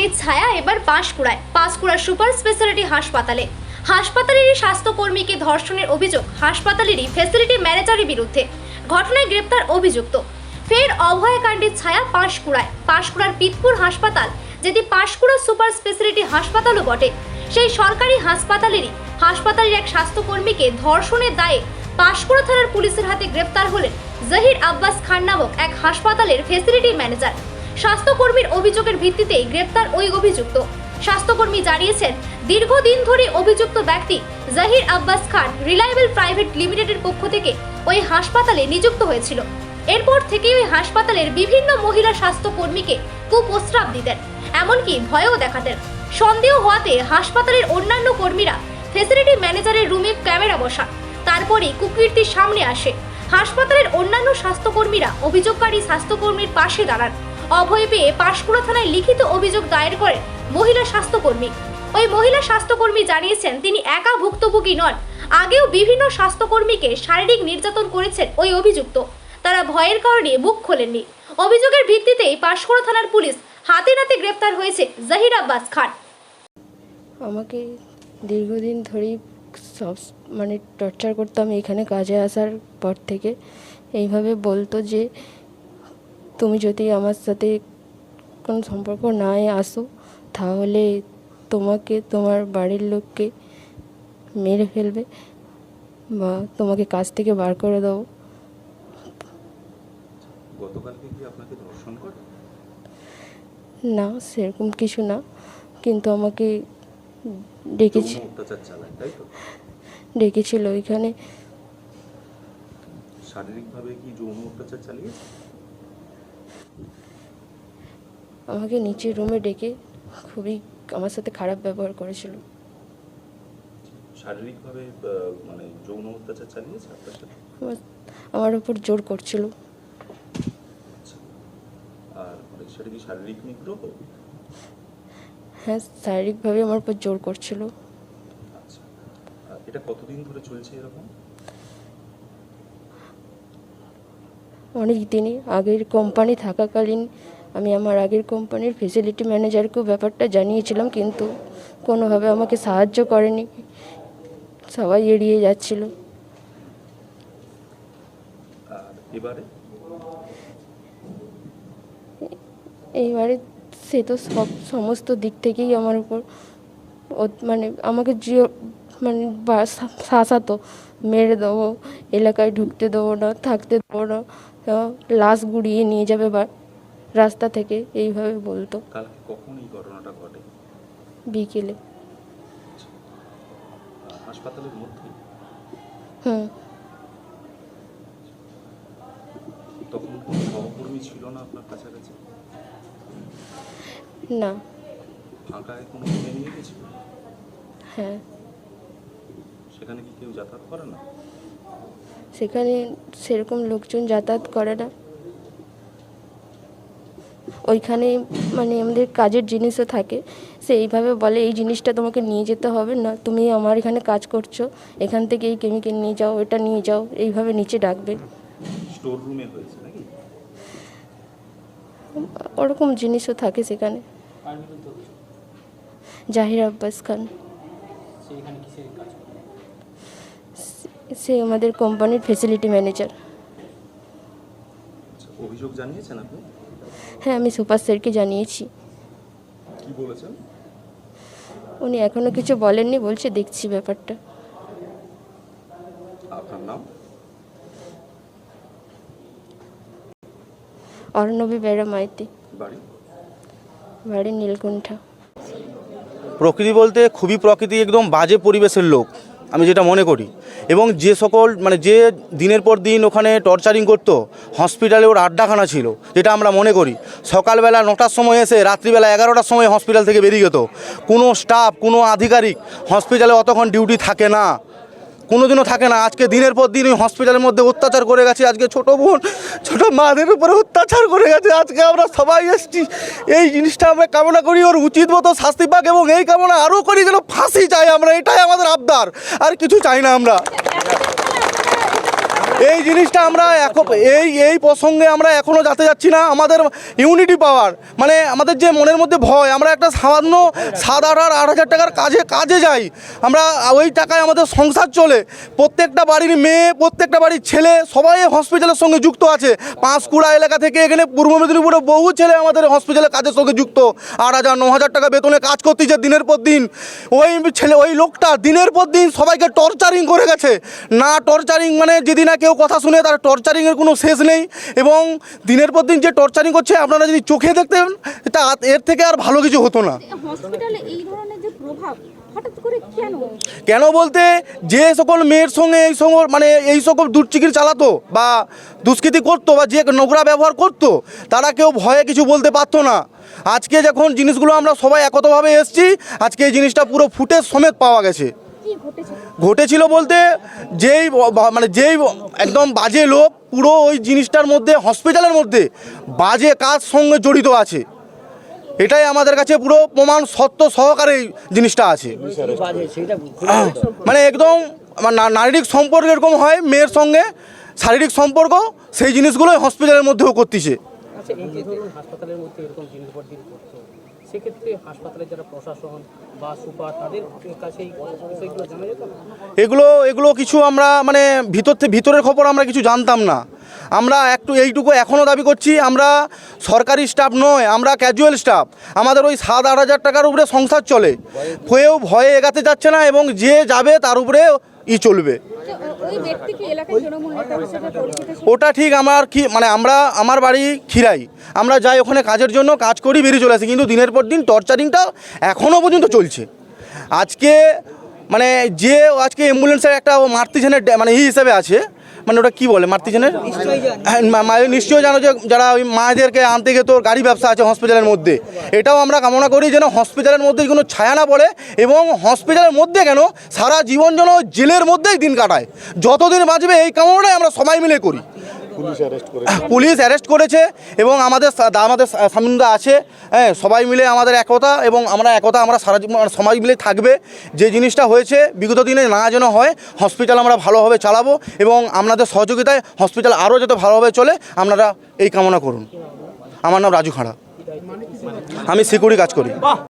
কাণ্ডের ছায়া এবার পাঁশকুড়ায় পাঁশকুড়া সুপার স্পেশালিটি হাসপাতালে। হাসপাতালেরই স্বাস্থ্যকর্মীকে ধর্ষণের অভিযোগ, হাসপাতালেরই ফ্যাসিলিটি ম্যানেজারের বিরুদ্ধে। ঘটনায় গ্রেপ্তার অভিযুক্ত। ফের অভয়াকাণ্ডের ছায়া পাঁশকুড়ায় পাঁশকুড়ার পিতপুর হাসপাতাল, যেটি পাঁশকুড়া সুপার স্পেশালিটি হাসপাতালও বটে, সেই সরকারি হাসপাতালেরই হাসপাতালের এক স্বাস্থ্যকর্মীকে ধর্ষণের দায়ে পাঁশকুড়া থানার পুলিশের হাতে গ্রেপ্তার হলেন জহির আব্বাস খান নামক এক হাসপাতালের ফেসিলিটি ম্যানেজার। স্বাস্থ্যকর্মীর অভিযোগের ভিত্তিতেই গ্রেপ্তার ওই অভিযুক্ত। স্বাস্থ্যকর্মী জানিয়েছেন, দীর্ঘদিন ধরে অভিযুক্ত ব্যক্তি জাহির আব্বাস খান রিলায়েবল প্রাইভেট লিমিটেডের পক্ষ থেকে ওই হাসপাতালে নিযুক্ত হয়েছিল। এরপর থেকেই ওই হাসপাতালের বিভিন্ন মহিলা স্বাস্থ্যকর্মীকে কুপ্রস্রাব দিতেন, এমনকি ভয়ও দেখাতেন। সন্দেহ হওয়াতে হাসপাতালের অন্যান্য কর্মীরা ফেসিলিটি ম্যানেজারের রুমে ক্যামেরা বসান, তারপরেই কুকীর্তির সামনে আসে। হাসপাতালের অন্যান্য স্বাস্থ্যকর্মীরা অভিযোগকারী স্বাস্থ্যকর্মীর পাশে দাঁড়ান। অভয় পেয়ে পাঁশকুড়া থানায় লিখিত অভিযোগ দায়ের করেন মহিলা স্বাস্থ্যকর্মী। ওই মহিলা স্বাস্থ্যকর্মী জানিয়েছেন, তিনি একা ভুক্তভোগী নন। আগেও বিভিন্ন স্বাস্থ্যকর্মীকে শারীরিক নির্যাতন করেছেন ওই অভিযুক্ত। তারা ভয়ের কারণে মুখ খোলেননি। অভিযোগের ভিত্তিতেই পাঁশকুড়া থানার পুলিশ হাতে নাতে গ্রেপ্তার হয়েছে জাহির আব্বাস খান। আমাকে দীর্ঘদিন ধরেই সব মানে টর্চার করতাম এখানে কাজে আসার পর থেকে। এইভাবে বলতো যে তুমি যদি আমার সাথে কোনো সম্পর্ক নাই আসো তাহলে তোমাকে তোমার বাড়ির লোককে মেরে ফেলবে বা তোমাকে কাজ থেকে বার করে দেবো। না সেরকম কিছু না কিন্তু আমাকে ডেকেছি। ডেকেছিল ওইখানে। শারীরিকভাবে কি যৌন অত্যাচার চালিয়েছে? আমাকে নিচের রুমে ডেকে খুবই আমার সাথে খারাপ ব্যবহার করেছিল। শারীরিকভাবে মানে যৌন অত্যাচার চালিয়েছে আপনার সাথে? আমার ওপর জোর করছিল। আচ্ছা। আর মানে সেটা কি শারীরিক নিগ্রহ? হ্যাঁ শারীরিকভাবে আমার উপর জোর করছিল। আচ্ছা। এটা কতদিন ধরে চলছে এরকম? অনেক দিনই আগের কোম্পানি থাকাকালীন আমি আমার আগের কোম্পানির ফেসিলিটি ম্যানেজারকেও ব্যাপারটা জানিয়েছিলাম কিন্তু কোনোভাবে আমাকে সাহায্য করেনি। সবাই এড়িয়ে যাচ্ছিল। এইবারে সে তো সব সমস্ত দিক থেকেই আমার উপর মানে আমাকে যে মানে শাসাতো মেরে দেবো এলাকায় ঢুকতে দেবো না থাকতে দেবো না লাশ গুড়িয়ে নিয়ে যাবে বা রাস্তা থেকে এইভাবে বলতো। কখন এই ঘটনাটা ঘটে? বিকেলে। হাসপাতালের মধ্যেই হুম। তখন কোনো সহকর্মী ছিল না আপনার কাছাকাছি? না। ফাঁকায় কোনো নিয়ে গেছিল? হ্যাঁ। সেখানে কি কেউ যাতায়াত করে না? সেখানে সেরকম লোকজন যাতায়াত করে না। ওইখানে মানে আমাদের কাজের জিনিসও থাকে। সে এইভাবে বলে এই জিনিসটা তোমাকে নিয়ে যেতে হবে না তুমি আমার এখানে কাজ করছ এখান থেকে এই কেমিক্যাল নিয়ে যাও এটা নিয়ে যাও। এইভাবে নিচে ডাকবে। স্টোর রুমে হয়েছে নাকি? ওরকম জিনিসও থাকে সেখানে। জাহির আব্বাস খান। সে আমাদের কোম্পানির ফেসিলিটি ম্যানেজার আচ্ছা অভিযোগ জানিয়েছেন আপনি? হ্যাঁ আমি সুপার স্যারকে জানিয়েছি। কি বলেছেন? উনি এখনও কিছু বলেননি বলছে দেখছি ব্যাপারটা। আপনার নাম? অর্ণবী বেড়া মাইতি। বাড়ি? বাড়ি নীলকুণ্ঠা। প্রকৃতি বলতে খুবই প্রকৃতি একদম বাজে পরিবেশের লোক আমি যেটা মনে করি। এবং যে সকল মানে যে দিনের পর দিন ওখানে টর্চারিং করতো হসপিটালে ওর আড্ডাখানা ছিল, যেটা আমরা মনে করি। সকালবেলা নটার সময় এসে রাত্রিবেলা এগারোটার সময় হসপিটাল থেকে বেরিয়ে যেত। কোনো স্টাফ কোনো আধিকারিক হসপিটালে অতক্ষণ ডিউটি থাকে না। কোনোদিনও থাকে না। আজকে দিনের পর দিন ওই হসপিটালের মধ্যে অত্যাচার করে গেছে। আজকে ছোটো বোন, ছোট মাদের উপরে অত্যাচার করে গেছে। আজকে আমরা সবাই এসছি। এই জিনিসটা আমরা কামনা করি, ওর উচিত মতো শাস্তি পাক এবং এই কামনা আরও করি যেন ফাঁসি চাই আমরা। এটাই আমাদের আবদার। আর কিছু চাই না আমরা। এই জিনিসটা আমরা এখন এই এই প্রসঙ্গে আমরা এখনও যাতে যাচ্ছি না। আমাদের ইউনিটি পাওয়ার মানে আমাদের যে মনের মধ্যে ভয়, আমরা একটা সামান্য সাত আট আট হাজার টাকার কাজে কাজে যাই। আমরা ওই টাকায় আমাদের সংসার চলে। প্রত্যেকটা বাড়ির মেয়ে, প্রত্যেকটা বাড়ির ছেলে, সবাই হসপিটালের সঙ্গে যুক্ত আছে। পাঁশকুড়া এলাকা থেকে এখানে পূর্ব মেদিনীপুরে বহু ছেলে আমাদের হসপিটালের কাজের সঙ্গে যুক্ত। আট হাজার, ন হাজার টাকা বেতনে কাজ করতেছে দিনের পর দিন। ওই ছেলে, ওই লোকটা দিনের পর দিন সবাইকে টর্চারিং করে গেছে। না টর্চারিং মানে যদি না কেউ কথা শুনে তার টর্চারিংয়ের কোনো শেষ নেই এবং দিনের পর দিন যে টর্চারিং করছে আপনারা যদি চোখে দেখতেন তা এর থেকে আর ভালো কিছু হতো না। এই ধরনের যে প্রভাব কেন? বলতে যে সকল মেয়ের সঙ্গে এই সকল মানে এই সকল দুশ্চিকির চালাতো বা দুষ্কৃতি করতো বা যে নোংরা ব্যবহার করতো তারা কেউ ভয়ে কিছু বলতে পারতো না। আজকে যখন জিনিসগুলো আমরা সবাই একতভাবে এসছি আজকে এই জিনিসটা পুরো ফুটেজ সমেত পাওয়া গেছে। ঘটেছিল বলতে যেই মানে যেই একদম বাজে লোক পুরো ওই জিনিসটার মধ্যে হসপিটালের মধ্যে বাজে কাজ সঙ্গে জড়িত আছে। এটাই আমাদের কাছে পুরো প্রমাণ সত্য সহকারে এই জিনিসটা আছে। মানে একদম আমার না- শারীরিক সম্পর্ক এরকম হয় মেয়ের সঙ্গে শারীরিক সম্পর্ক সেই জিনিসগুলোই হসপিটালের মধ্যেও করতেছে। আচ্ছা সেক্ষেত্রে হাসপাতালের যারা প্রশাসন বা সুপার তাদের কাছে বিষয়গুলো জানা যেত? এগুলো এগুলো কিছু আমরা মানে ভিতর থেকে ভিতরের খবর আমরা কিছু জানতাম না। আমরা একটু এইটুকু এখনও দাবি করছি আমরা সরকারি স্টাফ নয় আমরা ক্যাজুয়াল স্টাফ। আমাদের ওই সাত আট হাজার টাকার উপরে সংসার চলে। কেউ ভয়ে এগাতে যাচ্ছে না এবং যে যাবে তার উপরে ই চলবে। ওটা ঠিক আমার কি মানে আমরা, আমার বাড়ি খিরাই আমরা যাই ওখানে কাজের জন্য, কাজ করি, বেরিয়ে চলে আসি। কিন্তু দিনের পর দিন টর্চারিংটা এখনও পর্যন্ত চলছে। আজকে মানে যে, আজকে অ্যাম্বুলেন্সের একটা মাতৃজনের মানে ই হিসাবে আছে মানে ওটা কি বলে মাতৃজনের হ্যাঁ, নিশ্চয়ই জানো যে যারা ওই মায়েদেরকে আনতে গিয়ে তোর গাড়ি ব্যবসা আছে হসপিটালের মধ্যে। এটাও আমরা কামনা করি যেন হসপিটালের মধ্যে কোনো ছায়া না পড়ে এবং হসপিটালের মধ্যে কেন সারা জীবন যেন জেলের মধ্যেই দিন কাটায়। যতদিন বাঁচবে এই কামনাটাই আমরা সবাই মিলে করি। পুলিশ অ্যারেস্ট করেছে। এবং আমাদের আমাদের সামিন্দা আছে। হ্যাঁ সবাই মিলে আমাদের একতা এবং আমরা একতা আমরা সারা জীবন সমাজ মিলে থাকবে। যে জিনিসটা হয়েছে বিগত দিনে না যেন হয় হসপিটাল আমরা ভালোভাবে চালাবো এবং আপনাদের সহযোগিতায় হসপিটাল আরও যাতে ভালোভাবে চলে আপনারা এই কামনা করুন। আমার নাম রাজু খাড়া। আমি সিকিউরিটি কাজ করি।